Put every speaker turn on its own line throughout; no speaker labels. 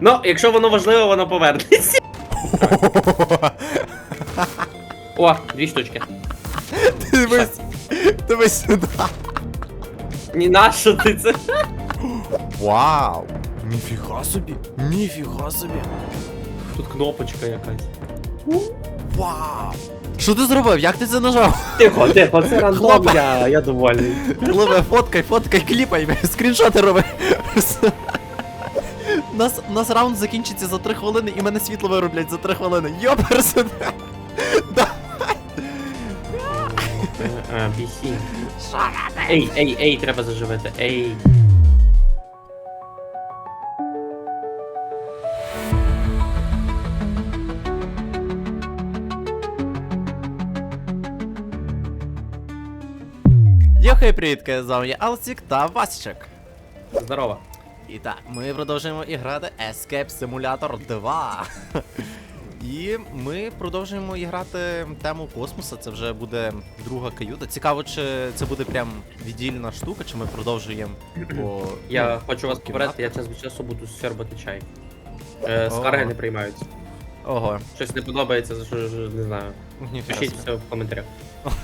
Ну, якщо воно важливо, воно повернеться. О, дві штучки.
Дивись, дивись сюди.
Ні на що ти це?
Вау! Ніфіга собі! Ніфіга собі!
Тут кнопочка якась.
Вау! Що ти зробив? Як ти це нажав?
Тихо, тихо, це рандом,
Хлопа.
я, я довольний.
Лове, фоткай, фоткай, кліпай, скріншоти роби. Нас, нас раунд закінчиться за 3 хвилини і мене світло вироблять за 3 хвилини. Йоперсен! Да.
А, бісі. Ей, ей, ей, треба заживити. Ей.
Йохей, привітки, з вами я Алсік та Васічек.
Здорово.
І так, ми продовжуємо іграти Escape Simulator 2. І ми продовжуємо іграти тему космоса. Це вже буде друга каюта. Цікаво, чи це буде прям віддільна штука, чи ми продовжуємо по.
Я
ну,
хочу вас
по
попередити, я час від часу буду сьорбати чай. Е, скарги не приймаються.
Ого,
Щось не подобається, за що не знаю. Пишіть все в коментарях.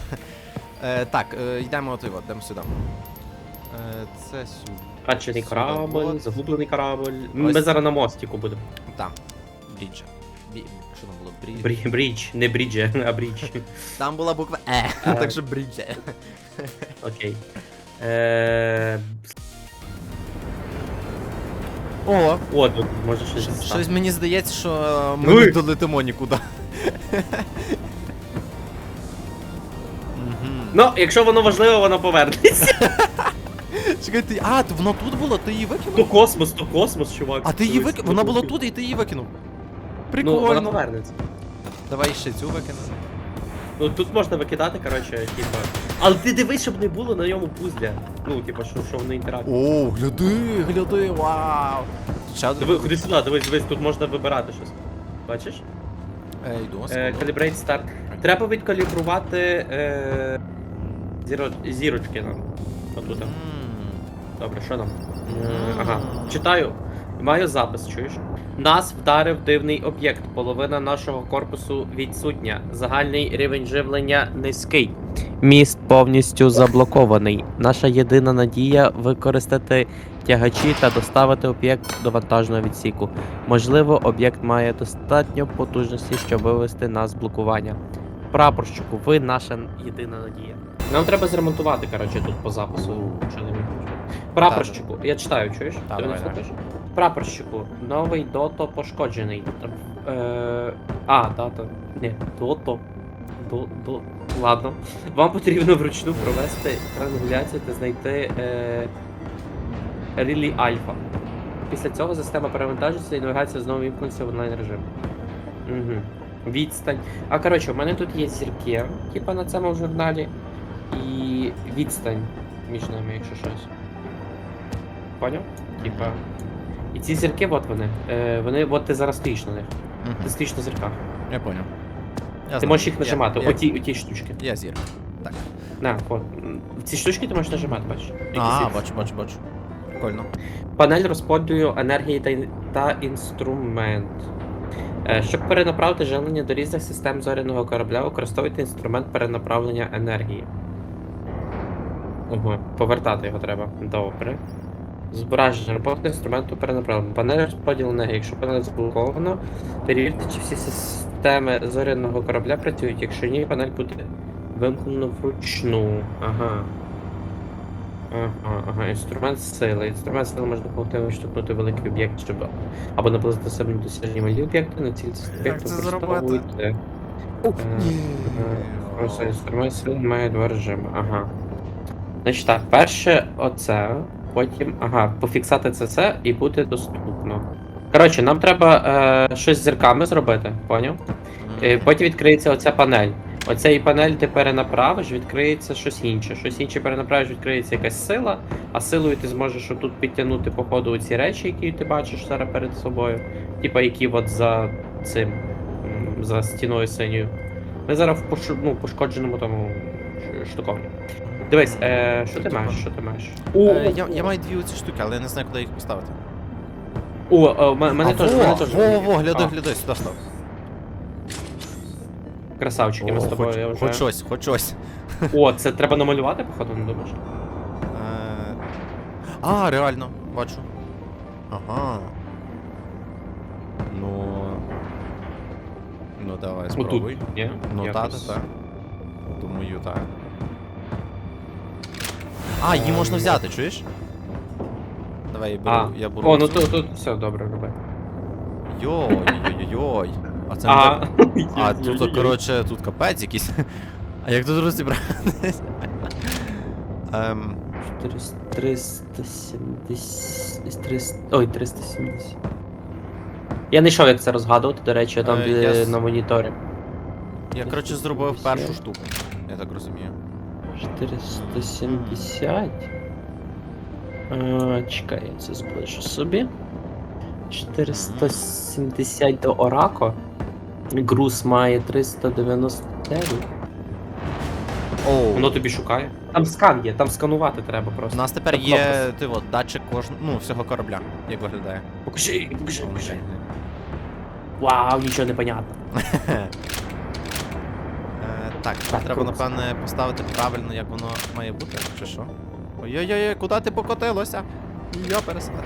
Е, так, е, йдемо от, от, йдемо сюди. Е, це сюди. Сюди,
корабль,
от.
загублений корабль. Ми
Ось.
зараз на мостіку будемо.
Там. Брідж. Бі... Що там було? Брідж.
Брі- Брідж, не брідже, а брідж.
Там була буква Е,
А.
так що брідж.
Окей. Е,
О,
О, тут може щось.
Щось,
дістати.
мені здається, що е, ми
Ну і-
не долетимо нікуди. Мгм.
Ну, якщо воно важливо, воно повернеться.
Чекай, ти. А, воно тут було, ти її
То космос, то космос, чувак.
А ти її викинув? Вона була
тут.
і ти її викинув.
Ну, вона
Давай ще цю викинемо.
Ну тут можна викидати, коротше, типа. Але ти дивись, щоб не було на ньому пузля. Ну, типа, що, що воно інтерактивне.
О, гляди, гляди, вау. Ще.
Диви, ходи сюди, дивись, дивись, тут можна вибирати щось. Бачиш?
Е, йду,
Е. Calibrate Start. Треба відкалібрувати е, зіро, зірочки нам. Отут.
М.
Добре, що нам? Е, Ага. Читаю. Маю запис, чуєш? Нас вдарив дивний об'єкт. Половина нашого корпусу відсутня. Загальний рівень живлення низький. Міст повністю заблокований. Наша єдина надія використати тягачі та доставити об'єкт до вантажного відсіку. Можливо, об'єкт має достатньо потужності, щоб вивести нас з блокування. Прапорщику, ви наша єдина надія. Нам треба зремонтувати, коротше, тут по запису. Що не міг. Прапорщику, я читаю, чуєш?
Так,
Ти
давай, давай.
слухаєш? Прапорщику, новий дото пошкоджений. Е, а, дата. Ні, дото. До, до, ладно. Вам потрібно вручну провести трангуляцію та знайти е, релі альфа. Після цього система перевантажиться і навігація знову вімкнеться в онлайн режим. Угу. Відстань. А коротше, у мене тут є зірки, типа на цьому журналі, і відстань між нами, якщо щось. Поняв? Типа. І ці зірки, от вони. Е, вони, от ти зараз стоїш на них.
Мгм.
Ти стоїш на зірках.
Я понял. Я
Ти
знаю.
можеш їх
Я-
нажимати,
я-
оті, оті штучки.
Я зір. Так.
На, от. М, Ці штучки ти можеш нажимати, бачиш? Які
А,
зірки.
бачу, бачу, бачу. Прикольно.
Панель розподілу енергії та, ін- та інструмент. Е, Щоб перенаправити живлення до різних систем зоряного корабля, використовуйте інструмент перенаправлення енергії. Ого, повертати його треба. Добре. Збереження роботи інструменту перенаправлення. Панель розподілу енергії. Якщо панель заблоковано, перевірте, чи всі системи зоряного корабля працюють. Якщо ні, панель буде вимкнено вручну. Ага. Ага, ага, інструмент сили. Інструмент сили можна допомогти виштовхнути великий об'єкт, щоб або наблизити себе до досяжні малі об'єкти, на ціль об'єкту
це
використовуйте. Е, е, Просто інструмент сили має два режими. Ага. Значить так, перше оце, потім. Ага, пофіксати це все і буде доступно. Коротше, нам треба е, щось з зірками зробити, поняв? Е, Потім відкриється оця панель. Оцей панель ти перенаправиш, відкриється щось інше. Щось інше перенаправиш, відкриється якась сила, а силою ти зможеш тут підтягнути по ходу ці речі, які ти бачиш зараз перед собою. Типа які от за цим, за стіною синьою. Ми зараз в пош... ну, пошкодженому тому штуковні. Дивись, е, що ти маєш? Що ти маєш?
Е, я, я маю дві оці штуки, але я не знаю, куди їх поставити.
О, е, в мене
А,
теж, в
во,
мене теж.
во, во, гляди,
А,
гляди, сюди став.
Красавчики, ми з тобою,
хоч,
я вже.
хоч щось, хоч щось.
О, це треба намалювати, походу, не думаєш?
Е, А, реально, бачу. Ага. Ну. Ну давай,
Отут,
спробуй.
ні?
Ну та,
Якось.
та, та. Думаю, так. А, її можна взяти, чуєш? Давай я беру,
А,
я беру.
о, ну
цю.
тут, тут все добре, роби.
Йой, йой, йой. А це не
А,
так. А тут, коротше, тут капець якийсь. А як тут розібратись? Ем,
370... 300... Ой, 370. Я не йшов, як це розгадувати, до речі, там
Е,
де
я с-
на моніторі.
я, коротше, зробив першу штуку. Я так розумію.
470. А, чекай, я це зближу собі. 470 до Орако. Груз має 399.
Оу.
Воно тобі шукає. Там скан є, там сканувати треба
У
просто.
нас тепер є ти от, датчик кожного, ну, всього корабля, як виглядає.
Покажи, покажи, покажи. Вау, нічого не понятно.
Так,
Так,
треба, напевне, поставити правильно, як воно має бути, чи що? Ой-ой-ой, куди ти покотилося? Я пересадив.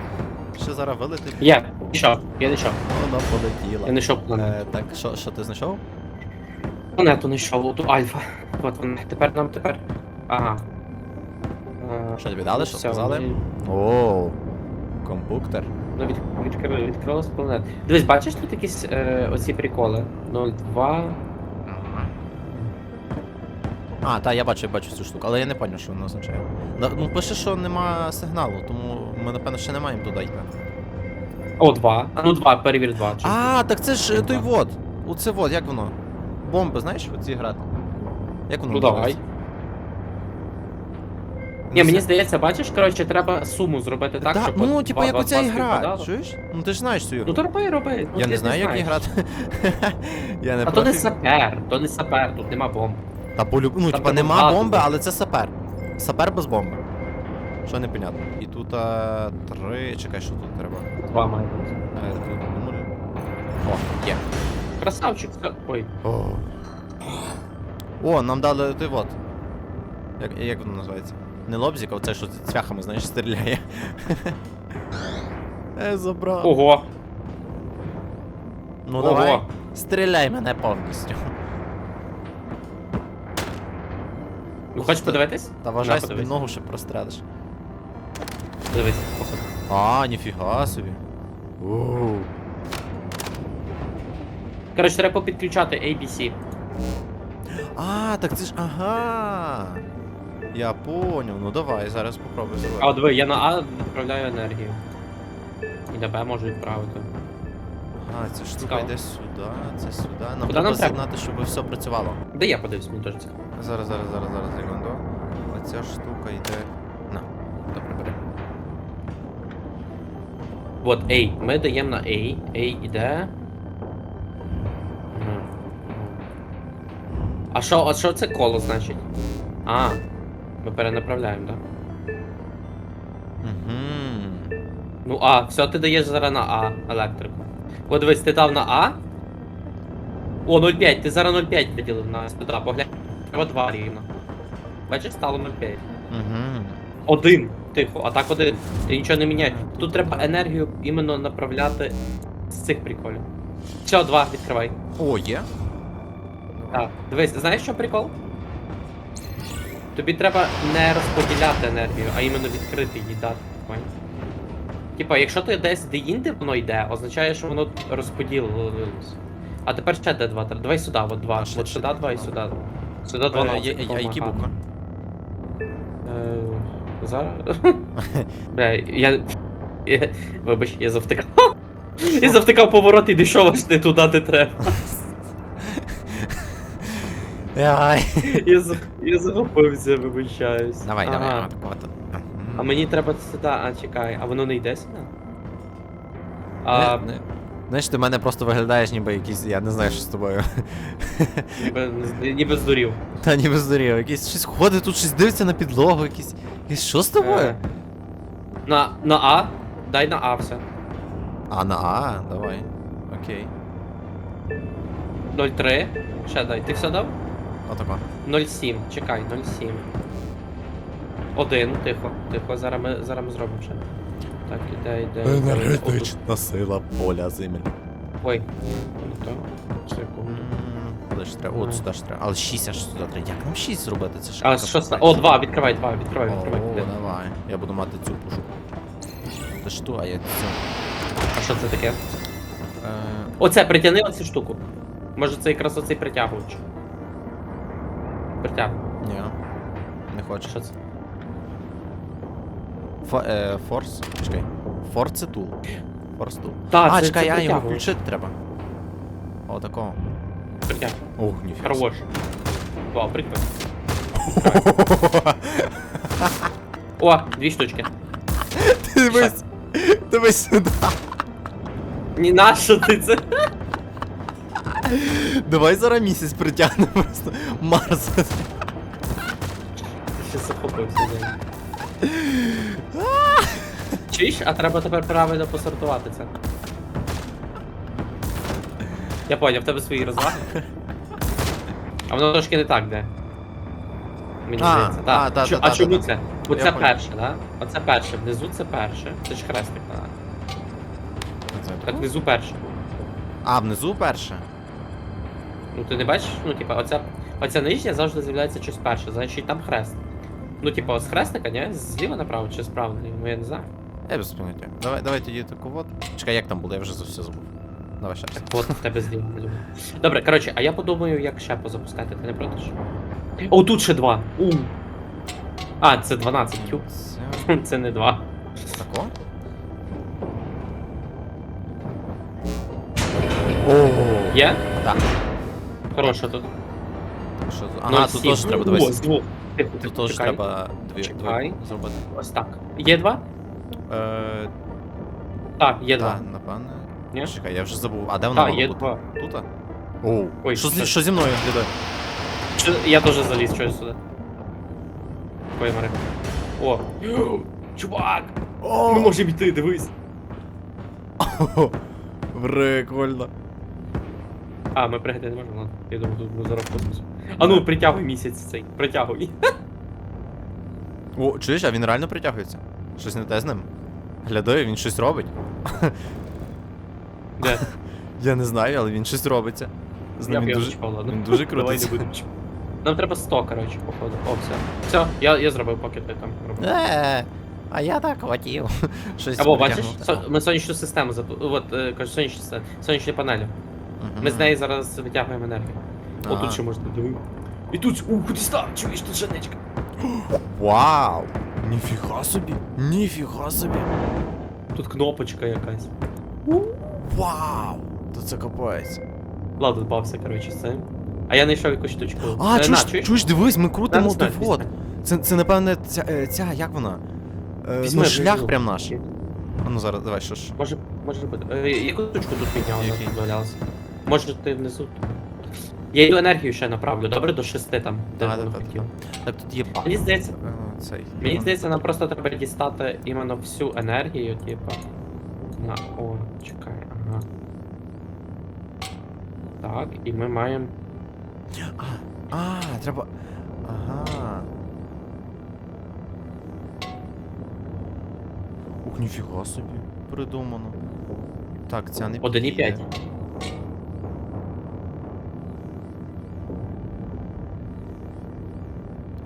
Ще зараз вилетить.
Я не йшов, я не йшов.
Вона полетіла.
Я не йшов планету.
Е, так, що, що ти знайшов?
Планету не йшов, ту альфа. От вона. Тепер нам тепер. Ага. Е,
Що тобі дали, що
все,
сказали?
ми-
Оу, компуктер.
Ну, від, відкрили, відкрилась планета. Дивись, бачиш тут якісь е, оці приколи? 0,2.
А, так, я бачу, я бачу цю штуку, але я не пам'ятаю, що воно означає. Ну, пише, що нема сигналу, тому ми, напевно, ще не маємо туди йти.
О, 2. А ну 2, перевір 2.
А, так це ж е, той
Два.
вот. Оце вот, як воно? Бомби, знаєш, оці грати? Як воно
Ну давай. Ні, мені здається, бачиш, коротше, треба суму зробити так,
Да,
щоб.
ну, типу, як оця
два
ігра, чуєш? Ну ти ж знаєш цю ігру.
Ну то роби, роби. Ну,
я не знаю, як грати. я не
А то не сапер, то не сапер, тут нема бомб.
Та полюб... Ну, типа, нема бомби, але це сапер. Сапер без бомби. Що непонятно. І тут а, три. Чекай, що тут треба.
Два має бути.
Е, тут нуль. О, є.
Красавчик. Ой.
О. О, нам дали той вот. Як, як воно називається? Не лобзик, а оце, що цвяхами, знаєш, стріляє. Е, забрав.
Ого.
Ну
Ого.
давай. Стріляй мене повністю.
Ну хочеш подивитись?
Та вважай
На,
собі
подивись.
ногу ще прострелиш.
Дивись, походу.
А, ніфіга собі. Оу.
Коротше, треба підключати ABC.
А, так це ж. Ага. Я поняв, ну давай, зараз попробуй
А
зробити.
диви, я на А відправляю енергію. І на Б можу відправити.
Ага, ця штука
Цікаво.
йде сюди, це сюди. Нам
Куди
треба
нам треба?
з'єднати, щоб все працювало.
Де я подивлюсь, мені теж цікаво.
Зараз, зараз, зараз, зараз, секунду. Оця штука йде. На, добре, бери.
От A. Ми даємо на A. A іде. Мгм. А що, а що це коло значить? А. Ми перенаправляємо, так?
Угу.
Ну А, все, ти даєш зараз на А електрику. От дивись, ти дав на А. О, 0,5, ти зараз 0,5 виділив на сюди, поглянь. Треба 2 рівно. Бачиш, стало 0,5.
Угу.
Один. Тихо, а так один. Ти нічого не міняєш. Тут треба енергію іменно направляти з цих приколів. Все, два, відкривай.
О, є?
Так. Дивись, знаєш що прикол? Тобі треба не розподіляти енергію, а іменно відкрити її дати. Типа, якщо ти десь де інде воно йде, означає, що воно розподілилось. А тепер ще де два. Давай сюди, от два. От сюди два і сюди. Сюди два.
А які букви?
Зараз. Бля, я. Вибач, я завтикав. Я завтикав поворот і дійшов аж не туди, де треба. Я, за- захопився, вибачаюсь.
Давай, давай, а.
А мені треба сюди, а чекай, а воно не йде сюди? А,
Не- не- Знаєш, ти в мене просто виглядаєш ніби якийсь, я не знаю, що з тобою.
ніби, ніби здурів.
Та ніби здурів, якийсь щось ходить, тут щось дивиться на підлогу, якийсь. якийсь- Що з тобою?
Е, На, на А? Дай на А все.
А, на А, давай. Окей.
0,3. Ще дай. Ти все дав?
Отако.
0,7. Чекай, 0,7. Один, тихо, тихо, зараз ми, зараз ми зробимо ще. Так, іде, йде.
Енергетична сила поля земель.
Ой, не то. Секунду.
Куди ж треба? О, сюди ж треба. Але 6 аж сюди треба. Як нам 6 зробити? Це ж.
А що
пропозиція.
О, два, відкривай, два, відкривай, відкривай.
О,
Де?
давай. Я буду мати цю пушку. Це ж ту, а я цю.
А що це таке?
Е,
Оце, притягни оцю штуку. Може це якраз оцей притягувач. Притяг.
ні. Не хочу.
Що це?
Фо, е, форс. Чекай. Форс це тул. Форс тул.
Та,
а,
це-
чекай,
це
а його включити треба. О, такого.
Притяг.
Ох, ніфіга.
Хорош. Вау, прикольно. О, дві штучки.
Дивись. Дивись сюди.
Ні на що ти це?
Давай зараз місяць притягнемо просто. Марс.
Ти ще захопився за Чуєш, а треба тепер правильно посортувати це. Я поняв, в тебе свої розваги. А воно трошки не так, де. Мені
А,
здається, так.
а, та,
Чо-
та,
а
та,
чому
та,
це?
Я
Оце
поняв.
перше, да? Оце перше, внизу це перше. Це ж хрестик, так. Так, внизу перше.
А, внизу перше.
Ну ти не бачиш? Ну, типа, оця, оця нижня завжди з'являється щось перше, значить там хрест. Ну, типа, з хрестика, ні? Зліва направо чи справа? Ну, я не знаю.
Я без поняття. Давай, давай тоді таку от. Чекай, як там було, я вже за все забув. Давай ще раз.
Так от в тебе зліва, я. Добре, коротше, а я подумаю, як ще позапускати, ти не проти? ж? О, тут ще два. У. А, це 12 тю.
Це
Це не два.
тако? О,
Є?
Так.
Хороша тут.
Що тут? Ага, тут теж треба
О,
дивись.
з двох. Тихо,
Тут
тихо,
теж
чекай.
треба дві,
Чекай.
дві зробити.
Ось так. Є два?
Е,
Так, є два.
так, напевне.
Ні?
Чекай, я вже забув. А де вона
Так,
мала
є
бути?
два.
Тут? О,
Ой,
що,
це-
зі, що зі мною глядає?
Чи- Я теж заліз щось сюди. Ой, Мари. О. Чувак! Ми можемо йти, дивись.
Прикольно.
А, ми пригати не можемо, ладно. Я думаю, тут ми зараз в космосі. А ну, притягуй місяць цей. Притягуй.
О, чуєш, а він реально притягується? Щось не те з ним? Глядаю, він щось робить.
Де?
Я не знаю, але він щось робиться. З ним він дуже,
чіпав, ладно.
він дуже
Давай
крутиться.
не будемо чіпати. Нам треба 100, коротше, походу. О, все. Все, я, я зробив, поки ти там робив.
Е, а я так хотів. Щось
Або бачиш,
притягнути.
со- ми сонячну систему запу... От, е, кажу, сонячну систему. Сонячні панелі. Ми з неї зараз витягуємо енергію. О, тут ще можна диви. І тут, ух, куди став, чуєш, тут женечка.
Вау! Ніфіга собі! Ніфіга собі!
Тут кнопочка якась.
Вау! То це капець.
Ладно, збався, коротше, цим. А я знайшов якусь штучку.
А,
Е,
чуєш,
на, чуєш?
чуєш, дивись, ми крутимо вот.
дістань.
Це, це напевне, ця, е, ця, як вона? Е,
Візьми,
ну, шлях
візьми.
прям наш. А ну зараз, давай, що ж.
Може, може бути. Е, яку штучку тут підняв,
Який?
тут валялася? Може ти внизу? Я йду енергію ще направлю, добре, до шести там, де
Да,
воно
да, да,
хотіло.
Так, тут є.
Мені здається,
Е, Цей.
мені здається, нам просто треба дістати іменно всю енергію, типа. На, о, чекай, ага. Так, і ми маємо.
А, а, треба. Ага. Ух, ніфіга собі. Придумано. Так, ця не
1,5.
підійде.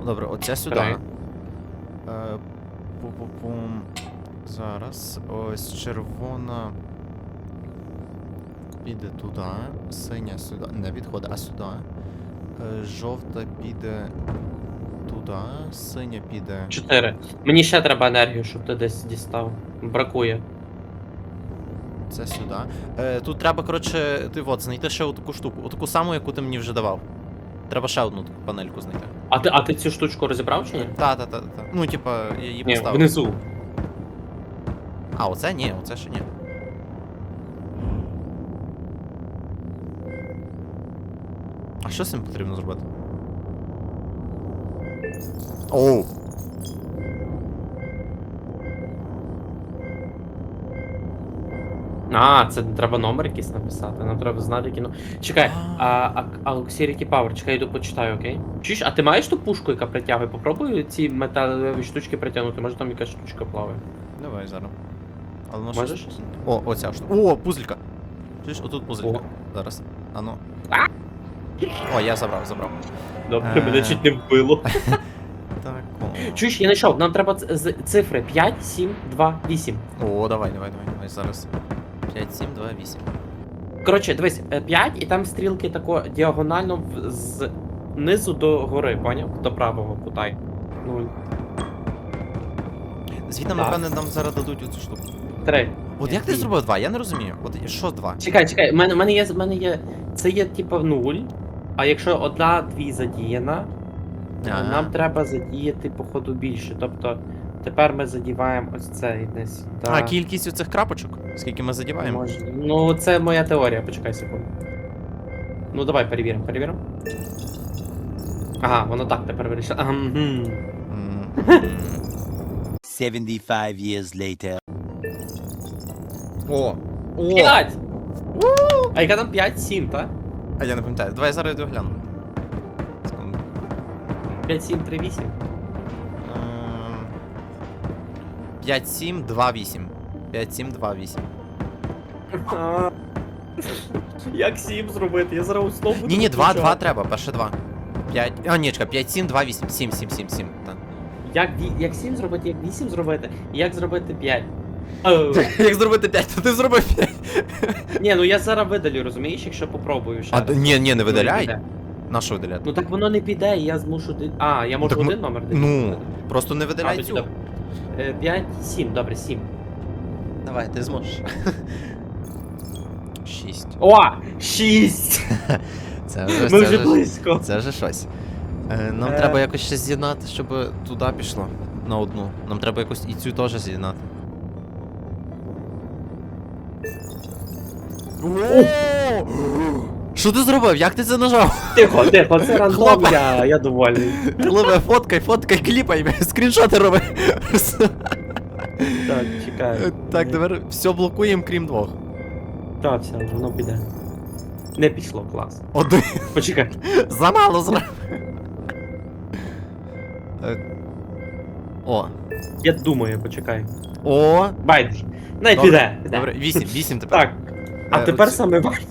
Добре, оця сюди. Е, Пу-пу-пум. Зараз. Ось червона. Піде туди. Синя сюди. Не відходить, а сюди. Е, Жовта піде туди. Синя піде.
Чотири. Мені ще треба енергію, щоб ти десь дістав. Бракує.
Це сюди. Е, тут треба, коротше, ти от, знайти ще отаку штуку. Отаку саму, яку ти мені вже давав. Треба ще одну таку панельку знайти.
А ти, а ти цю штучку розібрав чи ні?
Та, та, та, та. Ну, типа, я її
Ні,
поставив.
внизу.
А, оце ні, оце ще ні. А що з цим потрібно зробити? Оу!
А, це треба номер якийсь написати. Нам треба знати, який ну. Чекай, а, а, а Luxierity Power, чекай, йду почитаю, окей? Чуєш, а ти маєш ту пушку, яка притягує? Попробуй ці металеві штучки притягнути, може там якась штучка плаває.
Давай зараз. Але воно
Можеш?
щось- О, оця штука. О, пузелька. Чуєш, отут пузелька.
О.
Зараз. А ну. А! О, я забрав, забрав.
Добре,
Е.
мене чуть не вбило.
Так, о.
Чуєш, я знайшов, нам треба ц- з- цифри 5, 7, 2, 8.
О, давай, давай, давай, давай, зараз. 5, 7, 2, 8.
Коротше, дивись, 5 і там стрілки тако діагонально в- з низу до гори, поняв? До правого кутай. Нуль.
Звідти,
Так.
напевне, нам зараз дадуть оцю штуку.
Три.
От як ти зробив два? Я не розумію. От що два?
Чекай, чекай, в мене, в мене є. в мене є. Це є типу нуль. А якщо одна, дві задіяна,
А.
нам треба задіяти, походу, більше. Тобто тепер ми задіваємо ось цей десь.
А, кількість оцих крапочок? Скільки ми задіваємо?
Може. Ну, це моя теорія, почекай секунду. Ну давай перевіримо, перевіримо. Ага, воно так тепер вирішило. Ага, мгм.
М, м.
75 years later.
О! О!
П'ять! А яка там 5, 7, так?
А я не пам'ятаю. Давай я зараз йду гляну. Секунду.
5,
5, 7, 2, 8. 5, 2, 8.
Як 7 зробити? Я зараз знову буду
Ні, ні, 2, 2
включати.
треба, перше 2. 5. А, ні, чекай, 5, 7, 2, 8. 7, 7, 7, 7. Так.
Як, ві- як 7 зробити, як 8 зробити, і як зробити 5.
Як зробити 5? То ти зробив 5.
Ні, ну я зараз видалю, розумієш, якщо попробую ще.
А,
раз.
ні, ні, не
Ну,
видаляй.
піде.
На що видаляти?
Ну так воно не піде, і я змушу. ди- А, я можу
Так ми-
один номер дати.
Ну, просто не видаляй цю.
5, 7, добре, 7.
Давай, ти зможеш. 6.
О! 6!
Це вже,
Ми
це
вже близько.
це вже щось. Е, нам
Е.
треба якось ще з'єднати, щоб туди пішло. На одну. Нам треба якось і цю теж з'єднати. Що ти зробив? Як ти це нажав?
Тихо, тихо, це рандом,
Хлопа.
я, я довольний.
Лове, фоткай, фоткай, кліпай, скріншоти роби.
Так, чекай.
Так, тепер все блокуємо, крім двох.
Так, все, воно піде. Не пішло, клас.
Один.
Почекай.
Замало зробив. Е, О.
Я думаю, почекай.
О.
Байдуже.
Добре,
піде. піде.
Добре, вісім, вісім тепер.
Так. А
Е,
тепер
оці-
саме важко.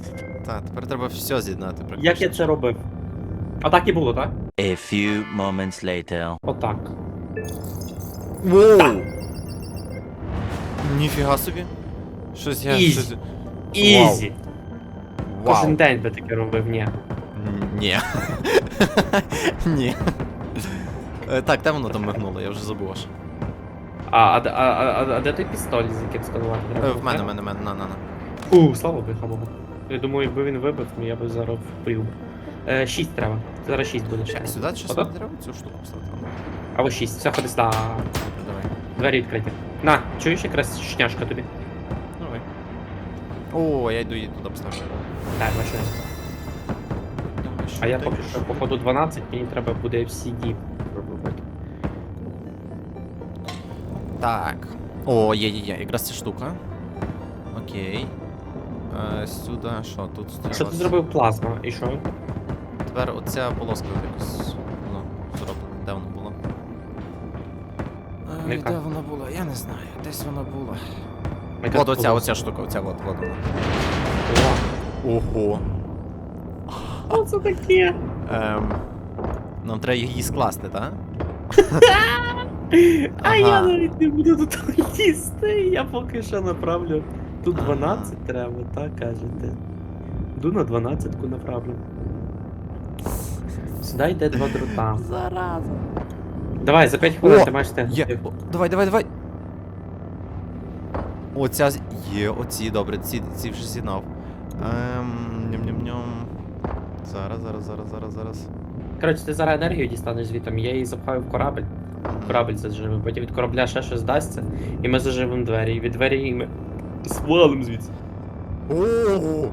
Так, тепер треба все з'єднати. практично.
Як я це робив? А так і було, так?
A few moments later.
Отак.
Воу! Ніфіга собі. Щось я.
Ізі.
Щось...
Ізі.
Вау.
Кожен день би таке робив, ні.
Ні. Ні. Е, Так, де воно там мигнуло, я вже забув аж.
А, а, а, а, а, а де той пістоль, з яким сканувати?
Е,
треба?
В мене, в мене, в мене, на, на, на.
У, слава Богу. Я думаю, якби він вибив, я би зараз вбив. Е, шість треба. Зараз шість буде ще.
Чекай, сюди
Ото?
не треба цю штуку поставити.
Або шість. Все, ходи сюди.
Давай.
Двері відкриті. На, чуєш якраз шняшка тобі?
Давай. О, я йду її туди поставлю.
Так, бачу. А я поки що походу 12, мені треба буде FCD робити.
Так. О, є, є, є. Якраз ця штука. Окей. Е, сюди, що тут? треба
Що ти зробив плазма? І що?
Тепер оця полоска якось. Ну, зроблена. Де вона була? Е,
Яка?
де вона була? Я не знаю. Десь вона була.
Яка
От оця,
полоска?
оця штука, оця от, от вона.
О,
Ого.
Що це таке?
Ем, нам треба її скласти, так?
А
Ага.
я навіть не буду тут їсти, я поки що направлю. Тут 12 треба, так кажете. Йду на 12-ку направлю. Сюди йде два дрота.
Зараза.
Давай, за 5 хвилин
О,
ти маєш те.
Є. О, Давай, давай, давай. Оця з- є, оці, добре, ці, ці вже з'єднав. Ем, ням-ням-ням. Зараз, зараз, зараз, зараз, зараз.
Коротше, ти зараз енергію дістанеш звітом, я її запхаю в корабель. Корабль заживемо, потім від корабля ще щось дасться, і ми заживемо двері, і від двері ми свалимо звідси.
Ого!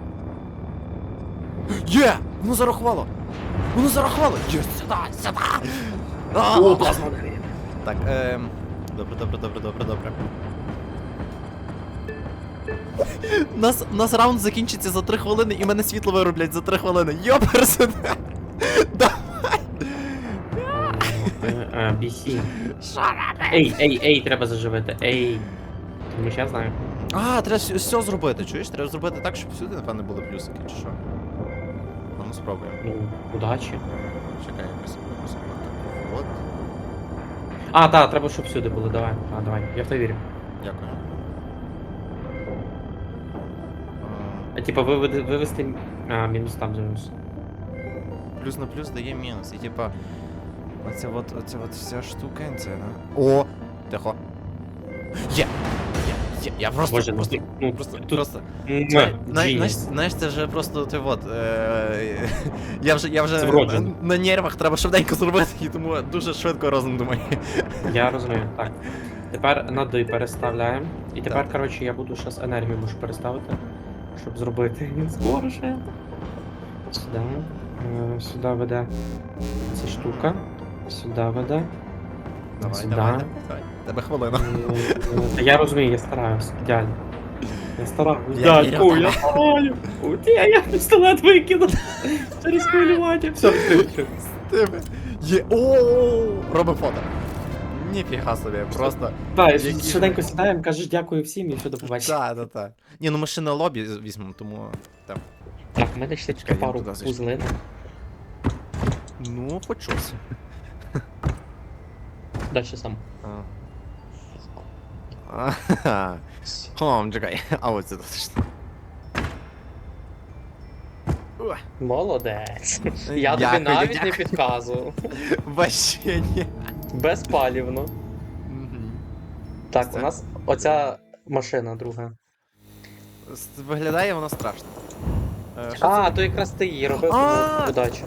Є! Воно зарахувало! Воно зарахувало! Є! Сюди! Сюди! А!
О, плазма.
Так, ем. Добре, добре, добре, добре, добре. Нас, нас раунд закінчиться за 3 хвилини і мене світло вироблять за 3 хвилини. Йоперсен! Да,
Е, BC. Ей, ей, ей, треба заживити. Ей. Тому що я знаю.
А, треба все, зробити, чуєш? Треба зробити так, щоб всюди, напевно, були плюсики, чи що? А ну спробуємо.
Ну, удачі.
Чекай, якось. якось. От.
А, так, треба, щоб всюди були. Давай. А, давай. Я в те вірю.
Дякую. А,
типа, виведи, вивести. А, мінус там мінус.
Плюс на плюс дає мінус. І типа. Оця от, оця от вся штукенця, да? О! Тихо. Є! Є! Я просто.
Боже,
просто,
ну, ну,
просто,
тут-
просто. Знаєш, знаєш, знаєш, це вже просто ти от. Е, я вже, я вже на, на нервах треба швиденько зробити, і тому дуже швидко розум думає.
Я розумію, так. Тепер на ди переставляємо. І тепер,
Так.
коротше, я буду зараз енергію можу переставити, щоб зробити скорше. Сюди. Е, Сюди веде ця штука. Сюди веде.
Давай,
Сюди.
давай, давай, давай. Тебе хвилина.
Та я розумію, я стараюсь. Ідеально. Я стараюсь.
Я
Дядьку, я стараюсь. От я, я пістолет викинув. Через хвилювання. Все, відкрив.
Тебе. Є. О, робимо фото. Ніфіга собі, просто.
Так,
Які
швиденько сідаємо, кажеш дякую всім і все, до побачення.
Так, так, так. Ні, ну ми ще на лобі візьмемо, тому. Там.
Так,
Чекай,
тільки
я
пару
туди зайшов.
вузлин.
Ну, щось.
Далі сам.
А. Хом, чекай. А ось це точно.
Молодець. Я тобі
Дякую,
навіть не підказував.
Вообще ні.
Безпалівно. Так, у нас оця машина друга.
С- Виглядає воно страшно. Е, що
А, то якраз ти її робив,
А!
удачі.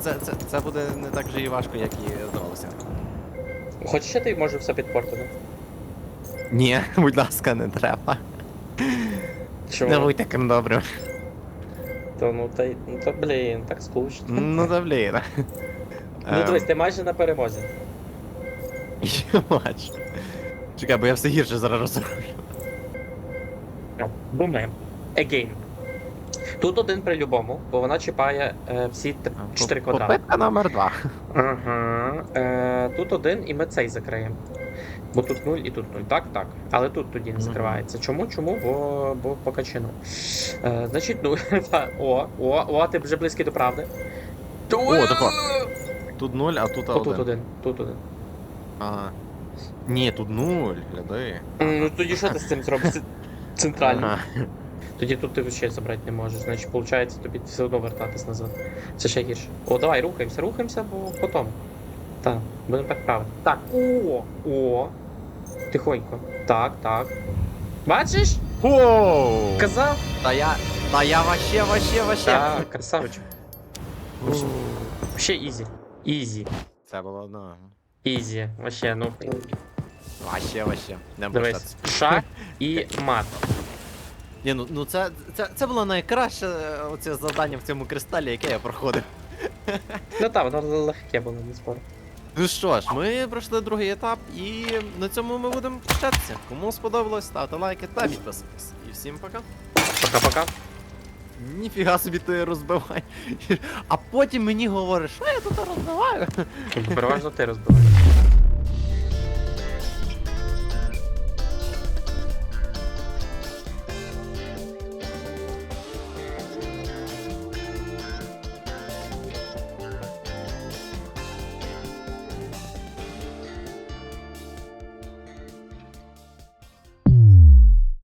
це, це, це буде не так же і важко, як і здавалося.
Хоч ще ти може все підпортити.
Ні, будь ласка, не треба.
Чому?
Не будь таким добрим.
То ну та й- ну то блін, так скучно.
Ну да блін.
Ну дивись, ти майже на перемозі.
Йомач. Чекай, бо я все гірше зараз розроблю.
Думаємо. Again. Тут один при любому, бо вона чіпає е, всі т- чотири квадрати.
Попитка номер два.
Ага. Е, тут один і ми цей закриємо. Бо тут 0 і тут 0. Так, так. Але тут тоді не закривається. Чому? Чому? Бо, бо по качину. Е, значить, ну. О, о, о, ти вже близький до правди.
О, тако. Тут нуль, а тут
О,
один.
тут один, тут один.
А. Ні, тут нуль, гляди.
Ну тоді що ти з цим зробиш? Центрально. Тоді тут ти ще забрати не можеш. Значить, виходить, тобі все одно вертатись назад. Це ще гірше. О, давай, рухаємося, рухаємося, бо потім. Так, будемо так правити. Так, о, о. Тихонько. Так, так. Бачиш?
Воу!
Казав?
Та я. Та я вообще, вообще, вообще.
Так, красавчик.
Ууу.
Ще ізі. Ізі.
Це було одно.
Ізі. Вообще, ну.
Вообще, вообще. Не
Дивись. Шах і мат.
Ні, ну, ну це, це, це було найкраще е, оце завдання в цьому кристалі, яке я проходив.
Ну так, воно легке було, не спор.
Ну що ж, ми пройшли другий етап, і на цьому ми будемо прощатися. Кому сподобалось, ставте лайки та підписуйтесь. І всім пока.
Пока-пока.
Ніфіга собі ти розбивай. А потім мені говориш, що я тут розбиваю.
Переважно ти розбиваєш.